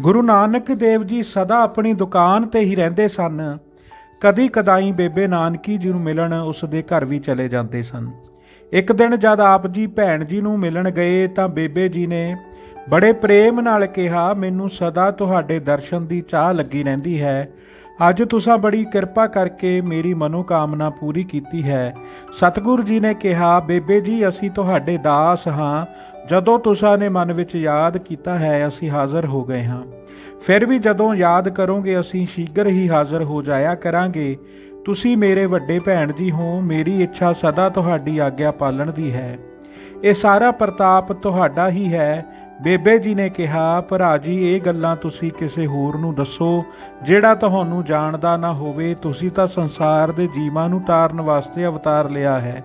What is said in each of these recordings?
ਗੁਰੂ ਨਾਨਕ ਦੇਵ ਜੀ ਸਦਾ ਆਪਣੀ ਦੁਕਾਨ ਤੇ ਹੀ ਰਹਿੰਦੇ ਸਨ। ਕਦੀ ਕਦਾਈ ਬੇਬੇ ਨਾਨਕੀ ਜੀ ਨੂੰ ਮਿਲਣ ਉਸ ਦੇ ਘਰ ਵੀ ਚਲੇ ਜਾਂਦੇ ਸਨ। ਇੱਕ ਦਿਨ ਜਦ ਆਪ ਜੀ ਭੈਣ ਜੀ ਨੂੰ ਮਿਲਣ ਗਏ ਤਾਂ ਬੇਬੇ ਜੀ ਨੇ ਬੜੇ ਪ੍ਰੇਮ ਨਾਲ ਕਿਹਾ, ਮੈਨੂੰ ਸਦਾ ਤੁਹਾਡੇ ਦਰਸ਼ਨ ਦੀ ਚਾਹ ਲੱਗੀ ਰਹਿੰਦੀ ਹੈ। ਅੱਜ ਤੁਸੀਂ ਬੜੀ ਕਿਰਪਾ ਕਰਕੇ ਮੇਰੀ ਮਨੋਕਾਮਨਾ ਪੂਰੀ ਕੀਤੀ ਹੈ। ਸਤਿਗੁਰੂ ਜੀ ਨੇ ਕਿਹਾ, ਬੇਬੇ ਜੀ, ਅਸੀਂ ਤੁਹਾਡੇ ਦਾਸ ਹਾਂ। ਜਦੋਂ ਤੁਸੀਂ ਨੇ ਮਨ ਵਿੱਚ ਯਾਦ ਕੀਤਾ ਹੈ, ਅਸੀਂ ਹਾਜ਼ਰ ਹੋ ਗਏ ਹਾਂ। ਫਿਰ ਵੀ ਜਦੋਂ ਯਾਦ ਕਰੋਗੇ, ਅਸੀਂ ਸ਼ੀਘਰ ਹੀ ਹਾਜ਼ਰ ਹੋ ਜਾਇਆ ਕਰਾਂਗੇ। ਤੁਸੀਂ ਮੇਰੇ ਵੱਡੇ ਭੈਣ ਜੀ ਹੋ, ਮੇਰੀ ਇੱਛਾ ਸਦਾ ਤੁਹਾਡੀ ਆਗਿਆ ਪਾਲਣ ਦੀ ਹੈ। ਇਹ ਸਾਰਾ ਪ੍ਰਤਾਪ ਤੁਹਾਡਾ ਹੀ ਹੈ। ਬੇਬੇ ਜੀ ਨੇ ਕਿਹਾ, ਭਰਾ ਜੀ, ਇਹ ਗੱਲਾਂ ਤੁਸੀਂ ਕਿਸੇ ਹੋਰ ਨੂੰ ਦੱਸੋ। ਜਿਹੜਾ ਤੁਹਾਨੂੰ ਜਾਣਦਾ ਨਾ ਹੋਵੇ, ਤੁਸੀਂ ਤਾਂ ਸੰਸਾਰ ਦੇ ਜੀਵਾਂ ਨੂੰ ਤਾਰਨ ਵਾਸਤੇ ਅਵਤਾਰ ਲਿਆ ਹੈ।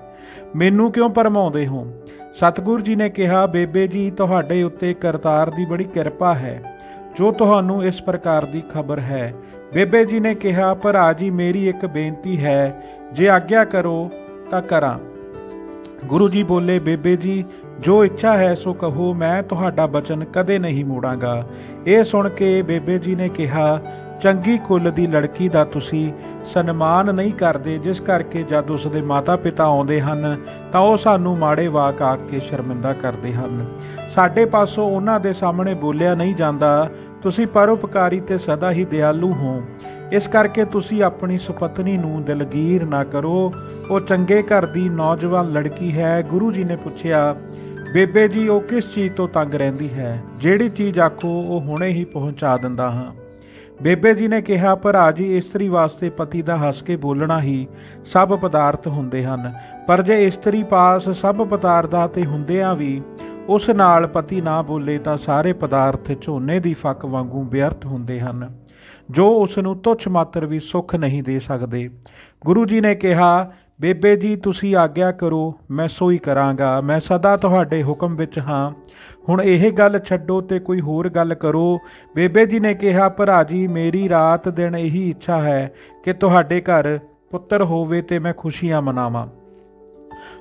ਮੈਨੂੰ ਕਿਉਂ ਪਰਮਾਉਂਦੇ ਹੋ? ਸਤਿਗੁਰੂ ਜੀ ਨੇ ਕਿਹਾ, ਬੇਬੇ ਜੀ, ਤੁਹਾਡੇ ਉੱਤੇ ਕਰਤਾਰ ਦੀ ਬੜੀ ਕਿਰਪਾ ਹੈ, ਜੋ ਤੁਹਾਨੂੰ ਇਸ ਪ੍ਰਕਾਰ ਦੀ ਖਬਰ ਹੈ। ਬੇਬੇ ਜੀ ਨੇ ਕਿਹਾ, ਭਰਾ ਜੀ, ਮੇਰੀ ਇੱਕ ਬੇਨਤੀ ਹੈ, ਜੇ ਆਗਿਆ ਕਰੋ ਤਾਂ ਕਰਾਂ। ਗੁਰੂ ਜੀ ਬੋਲੇ, ਬੇਬੇ ਜੀ ਜੋ ਇੱਛਾ ਹੈ ਸੋ ਕਹੋ, ਮੈਂ ਤੁਹਾਡਾ ਬਚਨ ਕਦੇ ਨਹੀਂ ਮੋੜਾਂਗਾ। ਇਹ ਸੁਣ ਕੇ ਬੇਬੇ ਜੀ ਨੇ ਕਿਹਾ, ਚੰਗੀ ਕੁੱਲ ਦੀ ਲੜਕੀ ਦਾ ਤੁਸੀਂ ਸਨਮਾਨ ਨਹੀਂ ਕਰਦੇ, ਜਿਸ ਕਰਕੇ ਜਦ ਉਸ ਦੇ ਮਾਤਾ-ਪਿਤਾ ਆਉਂਦੇ ਹਨ, ਤਾਂ ਉਹ ਸਾਨੂੰ ਮਾੜੇ ਵਾਕ ਆ ਕੇ ਸ਼ਰਮਿੰਦਾ ਕਰਦੇ ਹਨ। ਸਾਡੇ ਪਾਸੋਂ ਉਹਨਾਂ ਦੇ ਸਾਹਮਣੇ ਬੋਲਿਆ ਨਹੀਂ ਜਾਂਦਾ, ਤੁਸੀਂ ਪਰਉਪਕਾਰੀ ਤੇ ਸਦਾ ਹੀ ਦਿਆਲੂ ਹੋ। ਇਸ ਕਰਕੇ ਤੁਸੀਂ ਆਪਣੀ ਸੁਪਤਨੀ ਨੂੰ ਦਿਲਗੀਰ ਨਾ ਕਰੋ। ਉਹ ਚੰਗੇ ਘਰ ਦੀ ਨੌਜਵਾਨ ਲੜਕੀ ਹੈ, ਗੁਰੂ ਜੀ ਨੇ ਪੁੱਛਿਆ, ਬੇਬੇ ਜੀ, ਉਹ ਕਿਸ ਚੀਜ਼ ਤੋਂ ਤੰਗ ਰਹਿੰਦੀ ਹੈ? ਜਿਹੜੀ ਚੀਜ਼ ਆਖੋ, ਉਹ ਹੁਣੇ ਹੀ ਪਹੁੰਚਾ ਦਿੰਦਾ ਹਾਂ। ਬੇਬੇ ਜੀ ਨੇ ਕਿਹਾ ਭਰਾ ਜੀ, ਇਸਤਰੀ ਵਾਸਤੇ ਪਤੀ ਦਾ ਹੱਸ ਕੇ ਬੋਲਣਾ ਹੀ ਸਭ ਪਦਾਰਥ ਹੁੰਦੇ ਹਨ। ਪਰ ਜੇ ਇਸਤਰੀ ਪਾਸ ਸਭ ਪਦਾਰਥਾਂ ਤੇ ਹੁੰਦਿਆਂ ਵੀ ਉਸ ਨਾਲ ਪਤੀ ਨਾ ਬੋਲੇ, ਤਾਂ ਸਾਰੇ ਪਦਾਰਥ ਝੋਨੇ ਦੀ ਫੱਕ ਵਾਂਗੂ ਵਿਅਰਥ ਹੁੰਦੇ ਹਨ। ਜੋ ਉਸ ਨੂੰ ਤੁੱਛ ਮਾਤਰ ਵੀ ਸੁੱਖ ਨਹੀਂ ਦੇ ਸਕਦੇ। ਗੁਰੂ ਜੀ ਨੇ ਕਿਹਾ, ਬੇਬੇ ਜੀ, ਤੁਸੀਂ ਆਗਿਆ ਕਰੋ, ਮੈਂ ਸੋਈ ਕਰਾਂਗਾ, ਮੈਂ ਸਦਾ ਤੁਹਾਡੇ ਹੁਕਮ ਵਿੱਚ ਹਾਂ। ਹੁਣ ਇਹ ਗੱਲ ਛੱਡੋ ਤੇ ਕੋਈ ਹੋਰ ਗੱਲ ਕਰੋ। ਬੇਬੇ ਜੀ ਨੇ ਕਿਹਾ, ਭਰਾ ਜੀ, ਮੇਰੀ ਰਾਤ ਦਿਨ ਇਹੀ ਇੱਛਾ ਹੈ ਕਿ ਤੁਹਾਡੇ ਘਰ ਪੁੱਤਰ ਹੋਵੇ ਤੇ ਮੈਂ ਖੁਸ਼ੀਆਂ ਮਨਾਵਾਂ।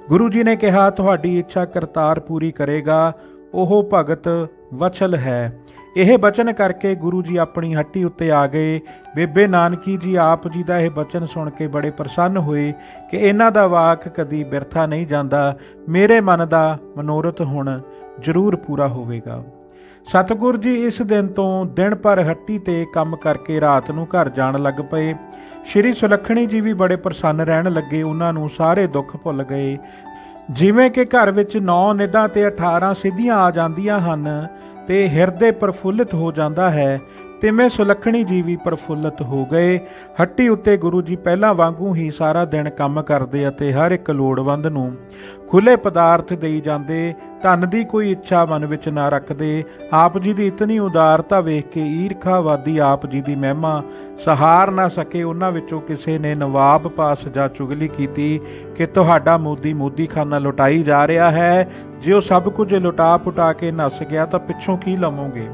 ਗੁਰੂ ਜੀ ਨੇ ਕਿਹਾ, ਤੁਹਾਡੀ ਇੱਛਾ ਕਰਤਾਰ ਪੂਰੀ ਕਰੇਗਾ, ਉਹ ਭਗਤ ਵਚਲ ਹੈ। ਇਹ ਬਚਨ ਕਰਕੇ ਗੁਰੂ ਜੀ ਆਪਣੀ ਹੱਟੀ ਉੱਤੇ ਆ ਗਏ। ਬੇਬੇ ਨਾਨਕੀ ਜੀ ਆਪ ਜੀ ਦਾ ਇਹ ਬਚਨ ਸੁਣ ਕੇ ਬੜੇ ਪ੍ਰਸੰਨ ਹੋਏ ਕਿ ਇਹਨਾਂ ਦਾ ਵਾਕ ਕਦੀ ਬਿਰਥਾ ਨਹੀਂ ਜਾਂਦਾ। ਮੇਰੇ ਮਨ ਦਾ ਮਨੋਰਥ ਹੁਣ ਜ਼ਰੂਰ ਪੂਰਾ ਹੋਵੇਗਾ। ਸਤਿਗੁਰ ਜੀ ਇਸ ਦਿਨ ਤੋਂ ਦਿਨ ਭਰ ਹੱਟੀ ਤੇ ਕੰਮ ਕਰਕੇ ਰਾਤ ਨੂੰ ਘਰ ਜਾਣ ਲੱਗ ਪਏ। ਸ਼੍ਰੀ ਸੁਲੱਖਣੀ ਜੀ ਵੀ ਬੜੇ ਪ੍ਰਸੰਨ ਰਹਿਣ ਲੱਗੇ, ਉਹਨਾਂ ਨੂੰ ਸਾਰੇ ਦੁੱਖ ਭੁੱਲ ਗਏ। ਜਿਵੇਂ ਕਿ ਘਰ ਵਿੱਚ 9 ਨਿਦਾਂ ਤੇ 18 ਸਿੱਧੀਆਂ ਆ ਜਾਂਦੀਆਂ ਹਨ ਤੇ ਹਿਰਦੇ ਪ੍ਰਫੁੱਲਿਤ ਹੋ ਜਾਂਦਾ ਹੈ ਤਿਵੇਂ ਸੁਲੱਖਣੀ ਜੀ ਵੀ ਪ੍ਰਫੁੱਲਤ ਹੋ ਗਏ। ਹੱਟੀ ਉੱਤੇ ਗੁਰੂ ਜੀ ਪਹਿਲਾਂ ਵਾਂਗੂ ਹੀ ਸਾਰਾ ਦਿਨ ਕੰਮ ਕਰਦੇ ਅਤੇ ਹਰ ਇੱਕ ਲੋੜਵੰਦ ਨੂੰ ਖੁੱਲੇ ਪਦਾਰਥ ਦੇਈ ਜਾਂਦੇ। ਧਨ ਦੀ ਕੋਈ ਇੱਛਾ ਮਨ ਵਿੱਚ ਨਾ ਰੱਖਦੇ। ਆਪ ਜੀ ਦੀ ਇਤਨੀ ਉਦਾਰਤਾ ਵੇਖ ਕੇ ਈਰਖਾਵਾਦੀ ਆਪ ਜੀ ਦੀ ਮਹਿਮਾ ਸਹਾਰ ਨਾ ਸਕੇ। ਉਹਨਾਂ ਵਿੱਚੋਂ ਕਿਸੇ ਨੇ ਨਵਾਬ ਪਾਸ ਜਾ ਚੁਗਲੀ ਕੀਤੀ ਕਿ ਤੁਹਾਡਾ ਮੋਦੀ ਮੋਦੀਖਾਨਾ ਲੁਟਾਈ ਜਾ ਰਿਹਾ ਹੈ। ਜੇ ਉਹ ਸਭ ਕੁਝ ਲੁਟਾ ਪੁਟਾ ਕੇ ਨੱਸ ਗਿਆ ਤਾਂ ਪਿੱਛੋਂ ਕੀ ਲਵੋਗੇ?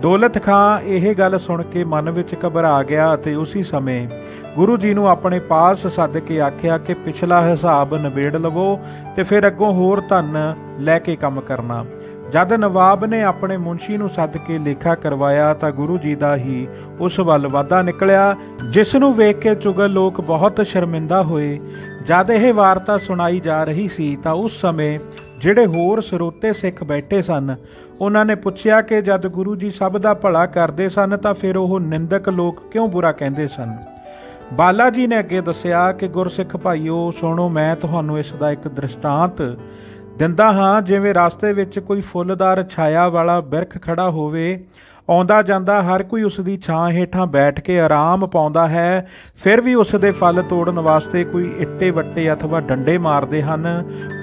ਦੌਲਤ ਖਾਂ ਇਹ ਗੱਲ ਸੁਣ ਕੇ ਮਨ ਵਿੱਚ ਘਬਰਾ ਗਿਆ ਅਤੇ ਉਸੇ ਸਮੇਂ ਗੁਰੂ ਜੀ ਨੂੰ ਆਪਣੇ ਪਾਸ ਸੱਦ ਕੇ ਆਖਿਆ ਕਿ ਪਿਛਲਾ ਹਿਸਾਬ ਨਿਬੇੜ ਲਵੋ ਤੇ ਫਿਰ ਅੱਗੋਂ ਹੋਰ ਧਨ ਲੈ ਕੇ ਕੰਮ ਕਰਨਾ। ਜਦ ਨਵਾਬ ਨੇ ਆਪਣੇ ਮੁਨਸ਼ੀ ਨੂੰ ਸੱਦ ਕੇ ਲੇਖਾ ਕਰਵਾਇਆ ਤਾਂ ਗੁਰੂ ਜੀ ਦਾ ਹੀ ਉਸ ਵੱਲ ਵਾਧਾ ਨਿਕਲਿਆ, ਜਿਸ ਨੂੰ ਵੇਖ ਕੇ ਚੁਗਲ ਲੋਕ ਬਹੁਤ ਸ਼ਰਮਿੰਦਾ ਹੋਏ। ਜਦ ਇਹ ਵਾਰਤਾ ਸੁਣਾਈ ਜਾ ਰਹੀ ਸੀ ਤਾਂ ਉਸ ਸਮੇਂ ਜਿਹੜੇ ਹੋਰ ਸਰੋਤੇ ਸਿੱਖ ਬੈਠੇ ਸਨ, ਉਹਨਾਂ ਨੇ ਪੁੱਛਿਆ ਕਿ ਜਦ ਗੁਰੂ ਜੀ ਸਭ ਦਾ ਭਲਾ ਕਰਦੇ ਸਨ ਤਾਂ ਫਿਰ ਉਹ ਨਿੰਦਕ ਲੋਕ ਕਿਉਂ ਬੁਰਾ ਕਹਿੰਦੇ ਸਨ? ਬਾਲਾ ਜੀ ਨੇ ਅੱਗੇ ਦੱਸਿਆ ਕਿ ਗੁਰਸਿੱਖ ਭਾਈਓ, ਸੁਣੋ, ਮੈਂ ਤੁਹਾਨੂੰ ਇਸ ਦਾ ਇੱਕ ਦ੍ਰਿਸ਼ਟਾਂਤ ਦਿੰਦਾ ਹਾਂ, ਜਿਵੇਂ ਰਸਤੇ ਵਿੱਚ ਕੋਈ ਫੁੱਲਦਾਰ ਛਾਇਆ ਵਾਲਾ ਬਿਰਖ ਖੜਾ ਹੋਵੇ ਆਉਂਦਾ ਜਾਂਦਾ ਹਰ ਕੋਈ ਉਸ ਦੀ ਛਾਂ ਹੇਠਾਂ ਬੈਠ ਕੇ ਆਰਾਮ ਪਾਉਂਦਾ ਹੈ, ਫਿਰ ਵੀ ਉਸ ਦੇ ਫਲ ਤੋੜਨ ਵਾਸਤੇ ਕੋਈ ਇੱਟੇ ਵੱਟੇ ਅਥਵਾ ਡੰਡੇ ਮਾਰਦੇ ਹਨ,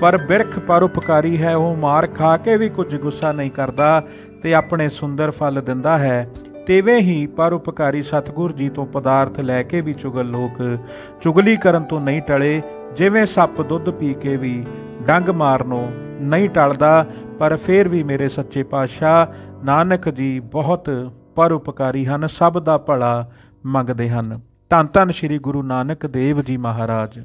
ਪਰ ਬਿਰਖ ਪਰਉਪਕਾਰੀ ਹੈ, ਉਹ ਮਾਰ ਖਾ ਕੇ ਵੀ ਕੁਝ ਗੁੱਸਾ ਨਹੀਂ ਕਰਦਾ ਤੇ ਆਪਣੇ ਸੁੰਦਰ ਫਲ ਦਿੰਦਾ ਹੈ। ਤੇਵੇਂ ਹੀ ਪਰਉਪਕਾਰੀ ਸਤਿਗੁਰ ਜੀ ਤੋਂ ਪਦਾਰਥ ਲੈ ਕੇ ਵੀ ਚੁਗਲ ਲੋਕ ਚੁਗਲੀ ਕਰਨ ਤੋਂ ਨਹੀਂ ਟਲੇ, ਜਿਵੇਂ ਸੱਪ ਦੁੱਧ ਪੀ ਕੇ ਵੀ ਡੰਗ ਮਾਰਨੋਂ ਨਹੀਂ ਟਲਦਾ, ਪਰ ਫਿਰ ਵੀ ਮੇਰੇ ਸੱਚੇ ਪਾਤਸ਼ਾਹ ਨਾਨਕ ਜੀ ਬਹੁਤ ਪਰਉਪਕਾਰੀ ਹਨ, ਸਭ ਦਾ ਭਲਾ ਮੰਗਦੇ ਹਨ। ਧੰਨ ਧੰਨ ਸ੍ਰੀ ਗੁਰੂ ਨਾਨਕ ਦੇਵ ਜੀ ਮਹਾਰਾਜ।